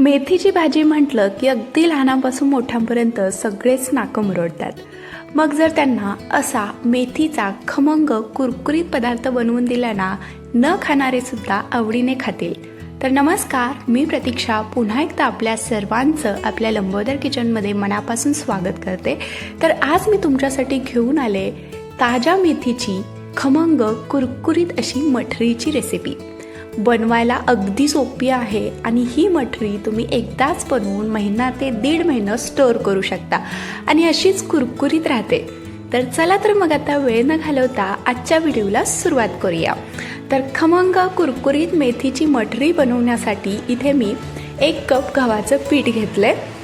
मेथीची भाजी म्हटलं की अगदी लहानापासून मोठ्यांपर्यंत सगळेच नाकं मुरडतात. मग जर त्यांना असा मेथीचा खमंग कुरकुरीत पदार्थ बनवून दिला ना न खाणारे सुद्धा आवडीने खातील. तर नमस्कार मी प्रतीक्षा. पुन्हा एकदा आपल्या सर्वांचं आपल्या लंबोदर किचनमध्ये मनापासून स्वागत करते. तर आज मी तुमच्यासाठी घेऊन आले ताज्या मेथीची खमंग कुरकुरीत अशी मठरीची रेसिपी बनवायला अगदी सोपी आहे. आणि ही मठरी तुम्ही एकदाच बनवून महिना ते दीड महिना स्टोअर करू शकता. आणि अशीच कुरकुरीत राहते. तर चला तर मग आता वेळ न घालवता आजच्या व्हिडिओला सुरुवात करूया. तर खमंग कुरकुरीत मेथीची मठरी बनवण्यासाठी इथे मी एक कप गव्हाचं पीठ घेतलं आहे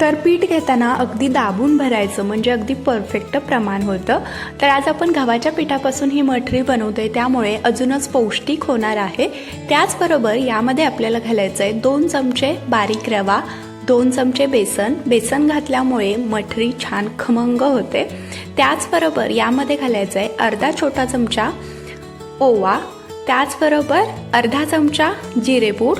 तर पीठ घेताना अगदी दाबून भरायचं म्हणजे अगदी परफेक्ट प्रमाण होतं. तर आज आपण गव्हाच्या पिठापासून ही मठरी बनवतोय त्यामुळे अजूनच पौष्टिक होणार आहे. त्याचबरोबर यामध्ये आपल्याला घालायचं आहे दोन चमचे बारीक रवा दोन चमचे बेसन. बेसन घातल्यामुळे मठरी छान खमंग होते. त्याचबरोबर यामध्ये घालायचं आहे अर्धा छोटा चमचा ओवा त्याचबरोबर अर्धा चमचा जिरेपूड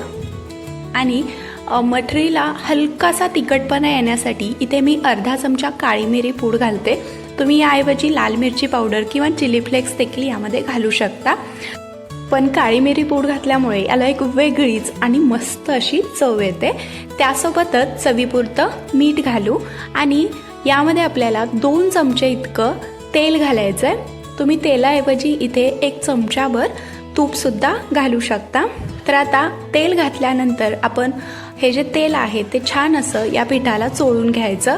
आणि मठरीला हलकासा तिखटपणा येण्यासाठी इथे मी अर्धा चमचा काळी मिरी पूड घालते. तुम्ही याऐवजी लाल मिरची पावडर किंवा चिली फ्लेक्स देखील यामध्ये घालू शकता. पण काळी मिरी पूड घातल्यामुळे याला एक वेगळीच आणि मस्त अशी चव येते. त्यासोबतच चवीपुरतं मीठ घालू आणि यामध्ये आपल्याला दोन चमचे इतकं तेल घालायचं आहे तुम्ही तेलाऐवजी इथे एक चमचाभर तूपसुद्धा घालू शकता. तर आता तेल घातल्यानंतर आपण हे जे तेल आहे ते छान असं या पिठाला चोळून घ्यायचं.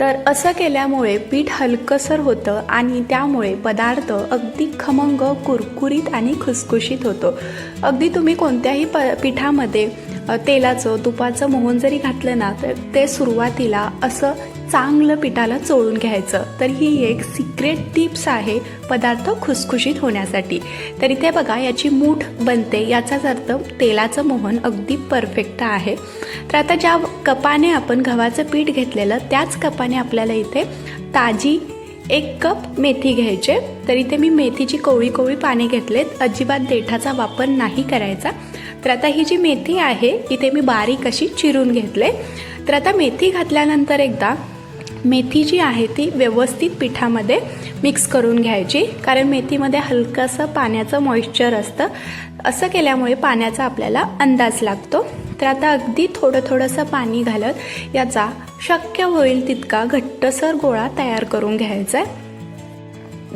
तर असं केल्यामुळे पीठ हलकसर होतं आणि त्यामुळे पदार्थ अगदी खमंग कुरकुरीत आणि खुसखुशीत होतो. अगदी तुम्ही कोणत्याही प पिठामध्ये तेलाचं तुपाचं मोहन जरी घातलं ना तर ते सुरुवातीला असं चांगलं पिठाला चोळून घ्यायचं. तर ही एक सिक्रेट टिप्स आहे पदार्थ खुसखुशीत होण्यासाठी. तर इथे बघा याची मूठ बनते. याचाच अर्थ तेलाचं मोहन अगदी परफेक्ट आहे. तर आता ज्या कपाने आपण गव्हाचं पीठ घेतलेलं त्याच कपाने आपल्याला इथे ताजी एक कप मेथी घ्यायचे तर इथे मी मेथीची कोवळी कोवळी पाने घेतलेत. अजिबात देठाचा वापर नाही करायचा. तर आता ही जी मेथी आहे इथे मी बारीक अशी चिरून घेतले. तर आता मेथी घातल्यानंतर एकदा मेथी जी आहे ती व्यवस्थित पिठामध्ये मिक्स करून घ्यायची. कारण मेथीमध्ये हलकंसं पाण्याचं मॉइश्चर असतं. असं केल्यामुळे पाण्याचा आपल्याला अंदाज लागतो. तर आता अगदी थोडं थोडंसं पाणी घालत याचा शक्य होईल तितका घट्टसर गोळा तयार करून घ्यायचा आहे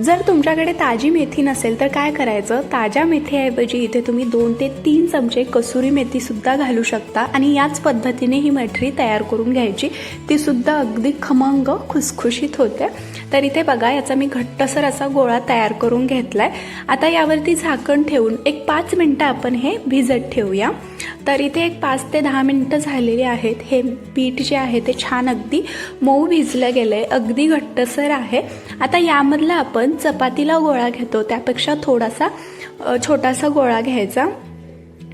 जर तुमच्याकडे ताजी मेथी नसेल तर काय करायचं? ताज्या मेथीऐवजी इथे तुम्ही दोन ते तीन चमचे कसुरी मेथीसुद्धा घालू शकता आणि याच पद्धतीने ही मठरी तयार करून घ्यायची. ती सुद्धा अगदी खमंग खुसखुशीत होते. तर इथे बघा याचा मी घट्टसर असा गोळा तयार करून घेतलाय. आता यावरती झाकण ठेवून एक पाच मिनटं आपण हे भिजत ठेवूया. तर इथे एक पाच ते दहा मिनटं झालेली आहेत. हे पीठ जे आहे ते छान अगदी मऊ भिजलं गेलं आहे अगदी घट्टसर आहे. आता यामधला आपण चपातीला गोळा घेतो. त्यापेक्षा थोडासा छोटासा गोळा घ्यायचा.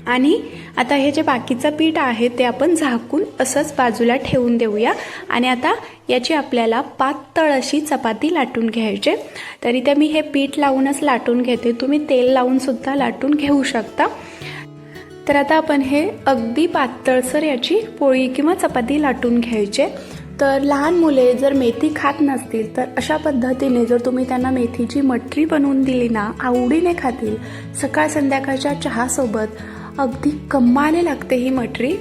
आणि आता हे जे बाकीचं पीठ आहे ते आपण झाकून असंच बाजूला ठेवून देऊया. आणि आता याची आपल्याला पातळ अशी चपाती लाटून घ्यायची. तर इथे मी हे पीठ लावूनच लाटून घेते. तुम्ही तेल लावूनसुद्धा लाटून घेऊ शकता. तर आता आपण हे अगदी पातळसर याची पोळी किंवा चपाती लाटून घ्यायचे. तर लहान मुले जर मेथी खात नसतील तर अशा पद्धतीने जर तुम्ही त्यांना मेथीची मठरी बनवून दिली ना आवडीने खातील सकाळ संध्याकाळच्या चहासोबत अगदी कम्माने लागते ही मठरी.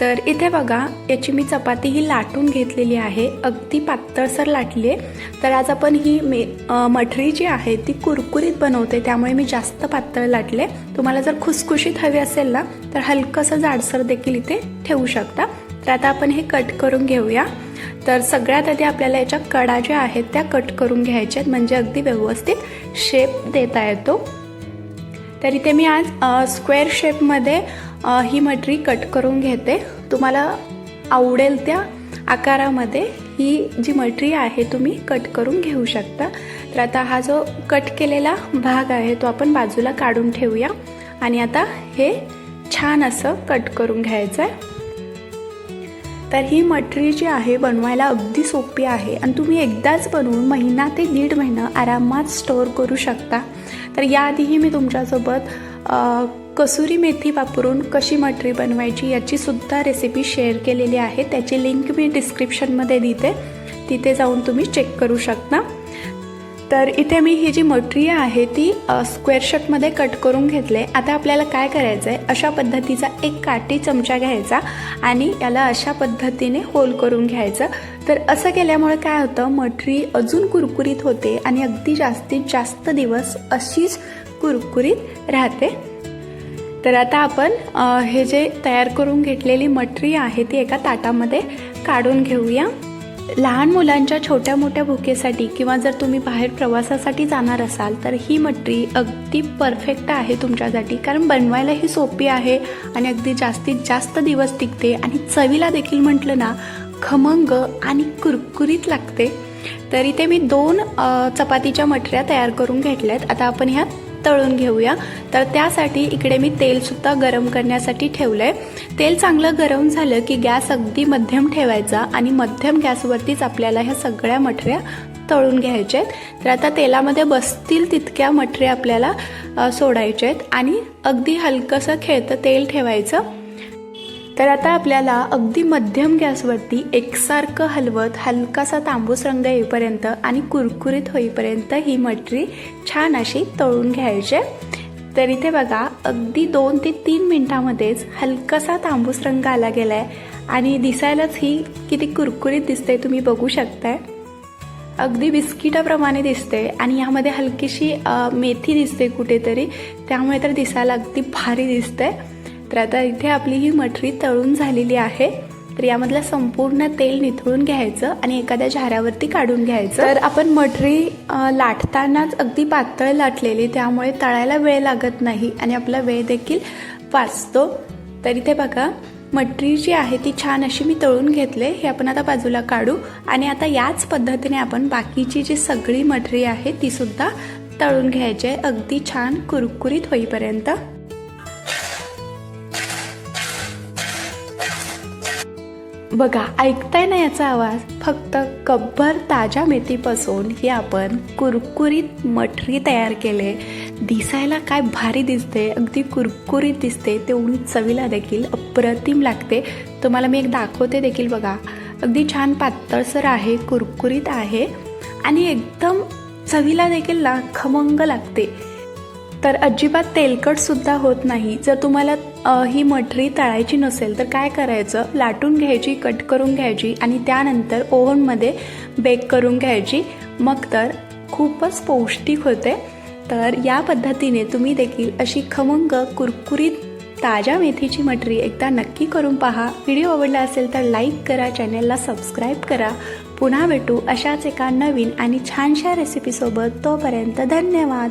तर इथे बघा याची मी चपाती ही लाटून घेतलेली आहे. अगदी पातळसर लाटली आहे. तर आज आपण ही मे मठरी जी आहे ती कुरकुरीत बनवते. त्यामुळे मी जास्त पातळ लाटले तुम्हाला जर खुसखुशीत हवी असेल ना तर हलकंसं जाडसर देखील इथे ठेवू शकता. तर आता आपण हे कट करून घेऊया. तर सगळ्यात आधी आपल्याला याच्या कडा ज्या आहेत त्या कट करून घ्यायच्या आहेत. म्हणजे अगदी व्यवस्थित शेप देता येतो. तर इथे मी आज स्क्वेअर शेपमध्ये ही मटरी कट करून घेते. तुम्हाला आवडेल त्या आकारामध्ये ही जी मटरी आहे तुम्ही कट करून घेऊ शकता. तर आता हा जो कट केलेला भाग आहे तो आपण बाजूला काढून ठेवूया. आणि आता हे छान असं कट करून घ्यायचं आहे तर ही मटरी जी आहे बनवायला अगदी सोपी आहे. आणि तुम्ही एकदाच बनवून महिना ते दीड महिना आरामात स्टोअर करू शकता. तर याआधीही मी तुमच्यासोबत कसुरी मेथी वापरून कशी मटरी बनवायची याचीसुद्धा रेसिपी शेअर केलेली आहे. त्याची लिंक मी डिस्क्रिप्शनमध्ये देते. तिथे जाऊन तुम्ही चेक करू शकता. तर इथे मी ही जी मटरी आहे ती स्क्वेअर शेपमध्ये कट करून घेतले. आता आपल्याला काय करायचं आहे अशा पद्धतीचा एक काठी चमचा घ्यायचा आणि याला अशा पद्धतीने होल करून घ्यायचं. तर असं केल्यामुळे काय होतं? मटरी अजून कुरकुरीत होते आणि अगदी जास्तीत जास्त दिवस अशीच कुरकुरीत राहते. तर आता आपण हे जे तयार करून घेतलेली मटरी आहे ती एका ताटामध्ये काढून घेऊया. लहान मुलांच्या छोट्या मोठ्या भुकेसाठी किंवा जर तुम्ही बाहेर प्रवासासाठी जाणार असाल तर ही मटरी अगदी परफेक्ट आहे तुमच्यासाठी. कारण बनवायलाही सोपी आहे आणि अगदी जास्तीत जास्त दिवस टिकते. आणि चवीला देखील म्हटलं ना खमंग आणि कुरकुरीत लागते. तर इथे मी दोन चपातीच्या मटऱ्या तयार करून घेतल्या आहेत आता आपण ह्या तळून घेऊया. तर त्यासाठी इकडे मी तेलसुद्धा गरम करण्यासाठी ठेवलं आहे तेल चांगलं गरम झालं की गॅस अगदी मध्यम ठेवायचा आणि मध्यम गॅसवरतीच आपल्याला ह्या सगळ्या मठऱ्या तळून घ्यायच्या आहेत. तर आता तेलामध्ये बसतील तितक्या मठऱ्या आपल्याला सोडायच्या आहेत. आणि अगदी हलकंसं खेळतं तेल ठेवायचं. तर आता आपल्याला अगदी मध्यम गॅसवरती एकसारखं हलवत हलकासा तांबूस रंग येईपर्यंत आणि कुरकुरीत होईपर्यंत ही मटरी छान अशी तळून घ्यायची. तर इथे बघा अगदी दोन ते तीन मिनटामध्येच हलकासा तांबूस रंग आला गेलाय. आणि दिसायलाच ही किती कुरकुरीत दिसते तुम्ही बघू शकताय. अगदी बिस्किटाप्रमाणे दिसते आणि यामध्ये हलकीशी मेथी दिसते कुठेतरी. त्यामुळे तर दिसायला अगदी भारी दिसते तर आता इथे आपली ही मठरी तळून झालेली आहे. तर यामधलं संपूर्ण तेल निथळून घ्यायचं आणि एखाद्या झाऱ्यावरती काढून घ्यायचं. तर आपण मठरी लाटतानाच अगदी पातळ लाटलेली त्यामुळे तळायला वेळ लागत नाही आणि आपला वेळ देखील वाचतो. तर इथे बघा मटरी जी आहे ती छान अशी मी तळून घेतले हे आपण आता बाजूला काढू आणि आता याच पद्धतीने आपण बाकीची जी सगळी मटरी आहे ती सुद्धा तळून घ्यायची आहे. अगदी छान कुरकुरीत होईपर्यंत. बघा ऐकताय ना याचा आवाज? फक्त कब्बर ताज्या मेथीपासून ही आपण कुरकुरीत मठरी तयार केले. दिसायला काय भारी दिसते अगदी कुरकुरीत दिसते तेवढी चवीला देखील अप्रतिम लागते. तुम्हाला मी एक दाखवते देखील बघा. अगदी छान पातळसर आहे कुरकुरीत आहे आणि एकदम चवीला देखील ना खमंग लागते. तर अजिबात तेलकट सुद्धा होत नाही. जर तुम्हाला ही मठरी तळायची नसेल तर काय करायचं? लाटून घ्यायची कट करून घ्यायची आणि त्यानंतर ओव्हनमध्ये बेक करून घ्यायची. मग तर खूपच पौष्टिक होते. तर या पद्धतीने तुम्ही देखील अशी खमंग कुरकुरीत ताज्या मेथीची मटरी एकदा नक्की करून पहा. व्हिडिओ आवडला असेल तर लाईक करा चॅनेलला सबस्क्राईब करा. पुन्हा भेटू अशाच एका नवीन आणि छानशा रेसिपीसोबत तोपर्यंत धन्यवाद.